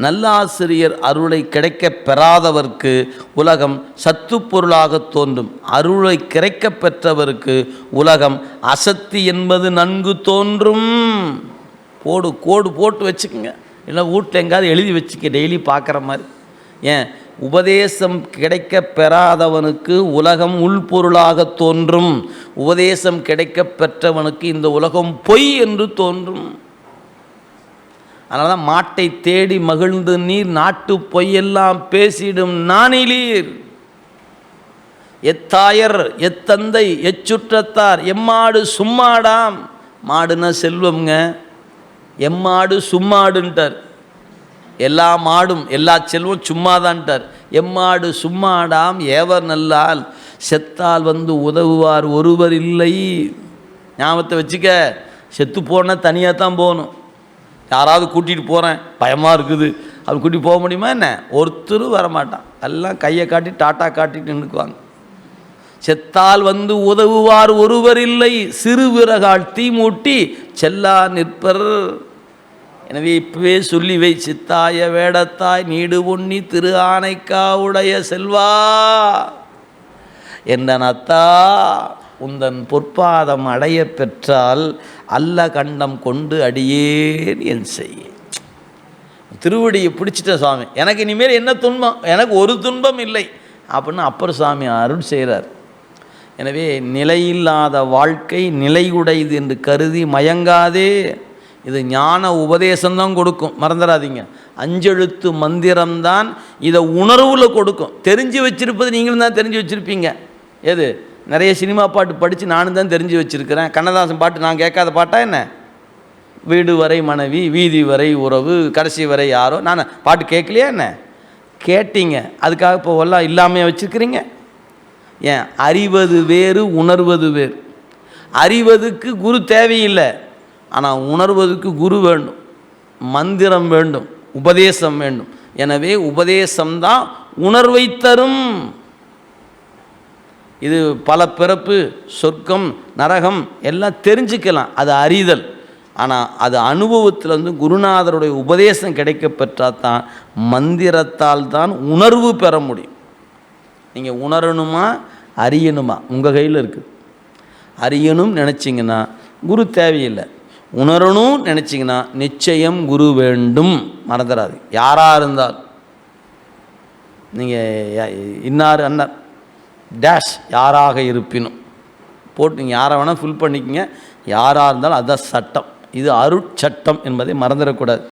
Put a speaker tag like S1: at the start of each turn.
S1: நல்லாசிரியர் அருளை கிடைக்கப் பெறாதவர்க்கு உலகம் சத்து பொருளாக தோன்றும். அருளை கிடைக்கப் பெற்றவருக்கு உலகம் அசத்தி என்பது நன்கு தோன்றும். போடு கோடு போட்டு வச்சுக்கோங்க. இல்லை வீட்டில் எங்காவது எழுதி வச்சுக்க டெய்லி பார்க்குற மாதிரி. ஏன்? உபதேசம் கிடைக்கப் பெறாதவனுக்கு உலகம் உள்பொருளாக தோன்றும். உபதேசம் கிடைக்கப் பெற்றவனுக்கு இந்த உலகம் பொய் என்று தோன்றும். அதனால தான் மாட்டை தேடி மகிழ்ந்து நீர் நாட்டு பொய்யெல்லாம் பேசிடும் நானிலீர் எத்தாயர் எத்தந்தை எச்சுற்றத்தார் எம்மாடு சும்மாடாம். மாடுனா செல்வம்ங்க. எம்மாடு சும்மாடுன்ட்டார் எல்லா மாடும் எல்லா செல்வம் சும்மாதான்ட்டார் எம்மாடு சும்மாடாம் ஏவர் நல்லால் செத்தால் வந்து உதவுவார் ஒருவர் இல்லை. ஞாபகத்தை வச்சுக்க செத்து போனால் தனியாக தான் போகணும். யாராவது கூட்டிகிட்டு போகிறேன் பயமாக இருக்குது. அவன் கூட்டிகிட்டு போக முடியுமா என்ன? ஒருத்தரும் வரமாட்டான். எல்லாம் கையை காட்டி டாட்டா காட்டிட்டு நின்றுக்குவாங்க செத்தால் வந்து உதவுவார் ஒருவர் இல்லை. சிறு விறகால் தீ மூட்டி செல்லா நிற்பர். எனவே இப்பவே சொல்லி வை சித்தாய வேடத்தாய் நீடு பொன்னி திரு ஆனைக்கா உடைய செல்வா என்றனத்தா. உந்தன் பொற்பாதம் அடைய பெற்றால் அல்ல கண்டம் கொண்டு அடியேன் என் செய்ய. திருவடியை பிடிச்சிட்ட சுவாமி எனக்கு இனிமேல் என்ன துன்பம்? எனக்கு ஒரு துன்பம் இல்லை. அப்படின்னு அப்பர் சாமி அருள் செய்கிறார் எனவே நிலையில்லாத வாழ்க்கை நிலையுடையது என்று கருதி மயங்காதே. இது ஞான உபதேசம்தான் கொடுக்கும். மறந்துடாதீங்க. அஞ்செழுத்து மந்திரம்தான் இதை உணர்வில் கொடுக்கும். தெரிஞ்சு வச்சிருப்பது நீங்களும் தான் தெரிஞ்சு வச்சுருப்பீங்க. எது? நிறைய சினிமா பாட்டு படித்து நானும் தான் தெரிஞ்சு வச்சுருக்கிறேன். கண்ணதாசன் பாட்டு நான் கேட்காத பாட்டா என்ன? வீடு வரை மனைவி வீதி வரை உறவு கடைசி வரை யாரோ. நான் பாட்டு கேட்கலையா என்ன? கேட்டீங்க. அதுக்காக இப்போ எல்லாம் இல்லாமையே வச்சுருக்கிறீங்க? ஏன்? அறிவது வேறு உணர்வது வேறு. அறிவதுக்கு குரு தேவையில்லை. ஆனால் உணர்வதற்கு குரு வேண்டும். மந்திரம் வேண்டும். உபதேசம் வேண்டும். எனவே உபதேசம்தான் உணர்வை தரும். இது பல பிறப்பு சொர்க்கம் நரகம் எல்லாம் தெரிஞ்சுக்கலாம். அது அறிதல். ஆனால் அது அனுபவத்தில் வந்து குருநாதருடைய உபதேசம் கிடைக்க பெற்றால் தான் மந்திரத்தால் தான் உணர்வு பெற முடியும். நீங்கள் உணரணுமா அறியணுமா? உங்கள் கையில் இருக்குது அறியணும் நினச்சிங்கன்னா குரு தேவையில்லை. உணரணும் நினச்சிங்கன்னா நிச்சயம் குரு வேண்டும். மறந்துடாது யாராக இருந்தால் நீங்கள் இன்னார் அண்ணர் டேஷ் யாராக இருப்பினும். போட்டு நீங்கள் யாரை வேணால் ஃபில் பண்ணிக்கங்க. யாராக இருந்தாலும் அதுதான் சட்டம். இது அருட்சட்டம் என்பதை மறந்துடக்கூடாது.